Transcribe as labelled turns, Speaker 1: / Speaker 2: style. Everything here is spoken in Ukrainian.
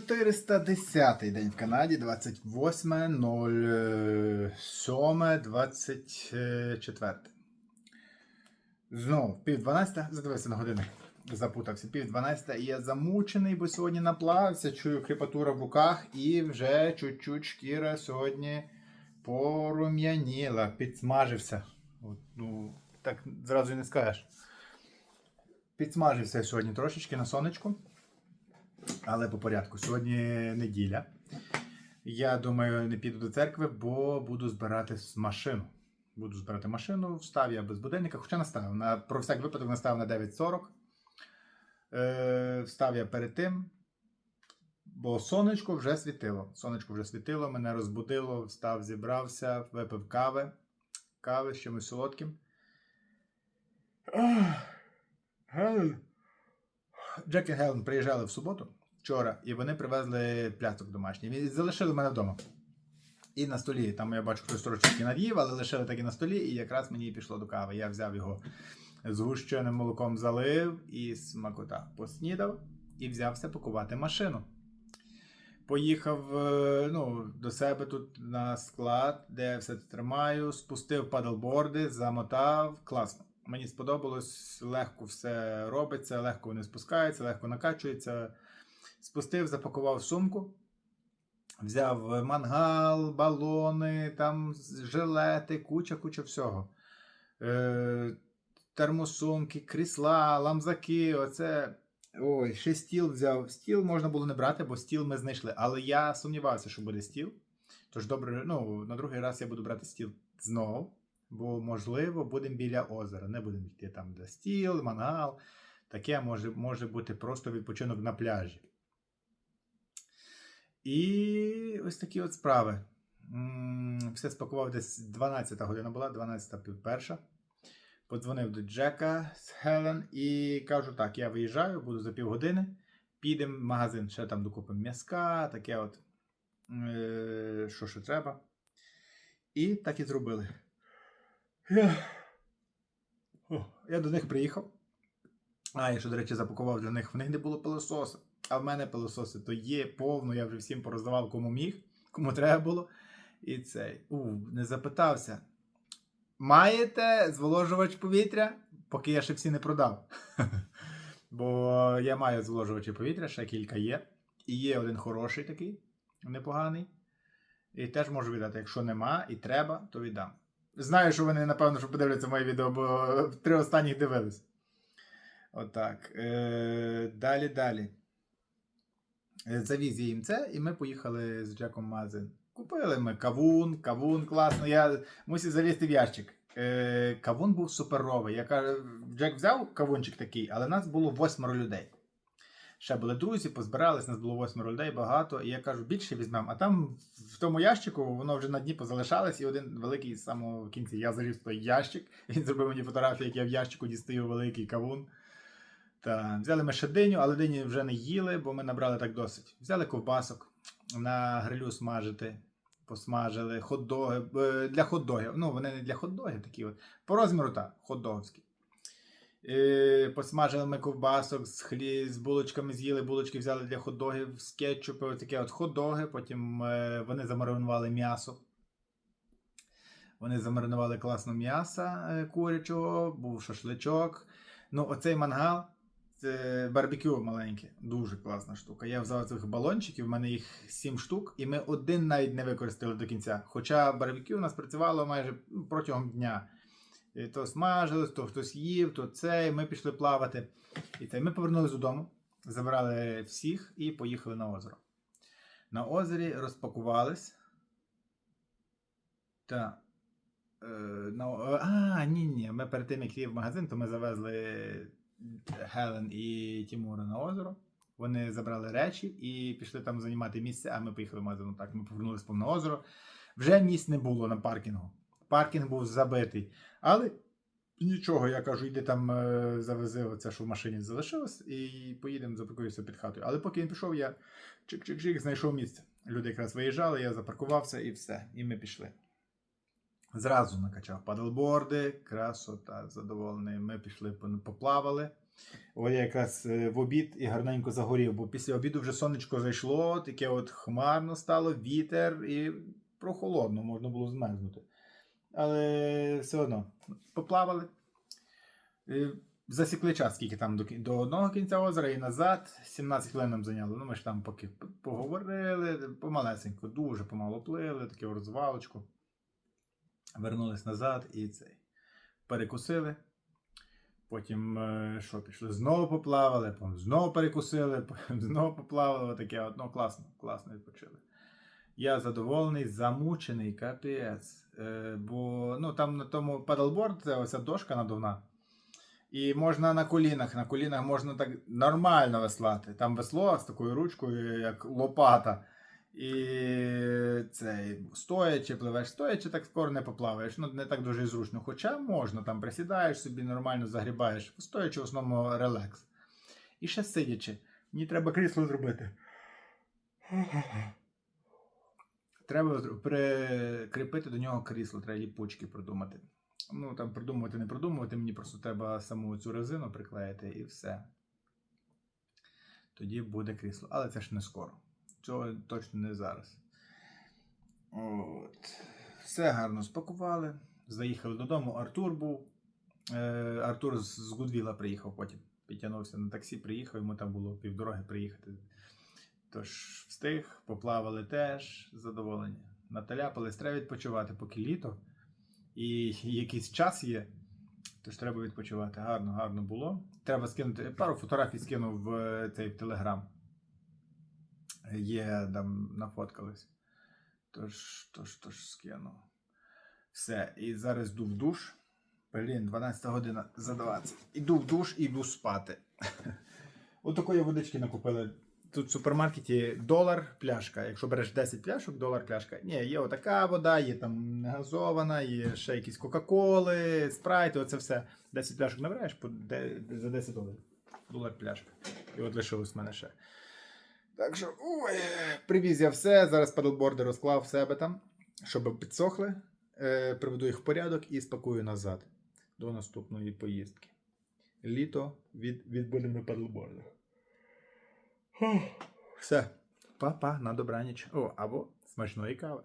Speaker 1: 410 день в Канаді, 28.07.24. Знову, пів 12, задивився на годинник, запутався. Пів 12, і я замучений, бо сьогодні наплавився, чую кріпатура в руках, і вже чуть-чуть шкіра сьогодні порум'яніла, підсмажився. От, ну, так зразу і не скажеш. Підсмажився сьогодні трошечки на сонечку. Але по порядку. Сьогодні неділя. Я думаю, не піду до церкви, бо буду збирати машину. Буду збирати машину, встав я без будильника, хоча наставив. На, про всяк випадок наставив на 9.40. Е, встав я перед тим, бо сонечко вже світило. Сонечко вже світило, мене розбудило, встав, зібрався, випив кави. Кави з чимось солодким. Джек і Гелен приїжджали в суботу вчора, і вони привезли пляцок домашній. І залишили мене вдома. І на столі, там я бачу, хтось трошечки над'їв, але лишили так і на столі, і якраз мені пішло до кави. Я взяв його з гущеним молоком залив і смакота поснідав і взявся пакувати машину. Поїхав е, ну, до себе тут на склад, де я все це тримаю, спустив падлборди, замотав. Класно. Мені сподобалось, легко все робиться, легко вони спускаються, легко накачуються. Спустив, запакував сумку, взяв мангал, балони, там жилети, куча-куча всього. Е, термосумки, крісла, ламзаки. Оце. Ой, ще стіл взяв. Стіл можна було не брати, бо стіл ми знайшли. Але я сумнівався, що буде стіл. Тож добре, ну, на другий раз я буду брати стіл знову. Бо, можливо, будемо біля озера. Не будемо йти там, де стіл, мангал. Таке може, може бути просто відпочинок на пляжі. І ось такі от справи. Все спакував десь 12 година була, 12 пів перша. Подзвонив до Джека з Хелен і кажу: так, я виїжджаю, буду за півгодини. Підемо в магазин, ще там докупимо м'язка, таке от, е, що ще треба. І так і зробили. Я, я до них приїхав. А, я що, до речі, запакував для них. В них не було пилососа. А в мене пилососи то є повно, я вже всім пороздавав, кому міг, кому треба було. І цей. У, не запитався. Маєте зволожувач повітря, поки я ще всі не продав. Бо я маю зволожувачі повітря, ще кілька є. І є один хороший такий, непоганий. І теж можу віддати. Якщо нема і треба, то віддам. Знаю, що вони, напевно, що подивляться моє відео, бо три останніх дивились. Отак. Е, далі, далі. Е, Завіз їм це, і ми поїхали з Джеком в магазин. Купили ми кавун, кавун класно. Я мусив залізти в ящик. Е, кавун був суперовий. Я кажу, Джек взяв кавунчик такий, але нас було восьмеро людей. Ще були друзі, позбирались, нас було восьмеро людей, багато. І я кажу, більше візьмемо. А там в тому ящику воно вже на дні позалишалось, і один великий самого кінці. Я заліз в той ящик. Він зробив мені фотографію, як я в ящику дістаю великий кавун. Та, взяли ми ще диню, але дині вже не їли, бо ми набрали так досить. Взяли ковбасок на грилю смажити, посмажили хот-доги. е, Для хот-догів. Ну, вони не для хот-догів такі от. По розміру так, хот-договські. Е, Посмажили ми ковбасок з хлі, з булочками з'їли, булочки взяли для хот-догів, з кетчупи, таке от хот-доги. Потім е, вони замаринували м'ясо. Вони замаринували класно м'яса е, курячого, був шашличок. Ну, оцей мангал, барбекю маленьке, дуже класна штука. Я взяв цих балончиків, в мене їх 7 штук, і ми один навіть не використали до кінця. Хоча барбекю у нас працювало майже ну, протягом дня. То смажилось, то хтось їв, то це, і ми пішли плавати. І це. Ми повернулися додому, забрали всіх і поїхали на озеро. На озері розпакувались. Та. Е, на, а, ні, ні. Ми перед тим, як їв в магазин, то ми завезли Хелен і Тімура на озеро. Вони забрали речі і пішли там займати місце, а ми поїхали магазин. Так, ми повернулися на озеро. Вже місць не було на паркінгу. Паркінг був забитий. Але нічого, я кажу, йди там е, завези оце, що в машині залишилось, і поїдемо, запаркуємося під хатою. Але поки він пішов, я чик-чик-чик знайшов місце. Люди якраз виїжджали, я запаркувався і все. І ми пішли. Зразу накачав падлборди, красота, задоволений. Ми пішли, поплавали. От я якраз е, в обід і гарненько загорів, бо після обіду вже сонечко зайшло, таке от хмарно стало, вітер і прохолодно, можна було змерзнути. Але все одно поплавали. Е, Засікли час, скільки там до, до одного кінця озера і назад. 17 хвилин нам зайняло. Ну, ми ж там поки поговорили, помалесенько, дуже помало плили, таке розвалочку. Вернулись назад і цей. Перекусили. Потім е, що пішли? Знову поплавали, потім знову перекусили, потім знову поплавали. Таке от, ну, класно, класно відпочили. Я задоволений, замучений, капець. Е, бо ну, там на тому падалборд, це оця дошка надувна. І можна на колінах. На колінах можна так нормально веслати. Там весло з такою ручкою, як лопата. І цей стоячи, пливеш, стоячи, так скоро не поплаваєш. Ну, не так дуже зручно. Хоча можна, там присідаєш собі, нормально загрібаєш. Стоячи, в основному релекс. І ще сидячи. Мені треба крісло зробити. Треба прикріпити до нього крісло, треба ліпучки придумати. Ну, там придумувати, не придумувати, мені просто треба саму цю резину приклеїти і все. Тоді буде крісло. Але це ж не скоро. Цього точно не зараз. От. Все гарно спакували. Заїхали додому. Артур був. Е, Артур з Гудвіла приїхав потім. Підтягнувся на таксі, приїхав, йому там було півдороги приїхати. Тож встиг, поплавали теж задоволені. Наталяпали, треба відпочивати, поки літо. І якийсь час є. Тож треба відпочивати. Гарно, гарно було. Треба скинути. Пару фотографій скинув в е, цей Телеграм. Є там нафоткались. Тож, тож, тож скину. Все. І зараз йду в душ. Блін, 12 година за 20. Іду в душ і йду спати. Отакої водички накупили. Тут в супермаркеті долар пляшка. Якщо береш 10 пляшок, долар пляшка. Ні, є отака вода, є там газована, є ще якісь Кока-Коли, спрайти, оце все. 10 пляшок набираєш за 10 доларів. Долар пляшка. І от лишилось в мене ще. Так що, ой, привіз я все. Зараз педлборди розклав в себе там, щоб підсохли. Е, приведу їх в порядок і спакую назад до наступної поїздки. Літо від, відбудемо на падлбордах. Все. Па-па, на добраніч. О, або смачної кави.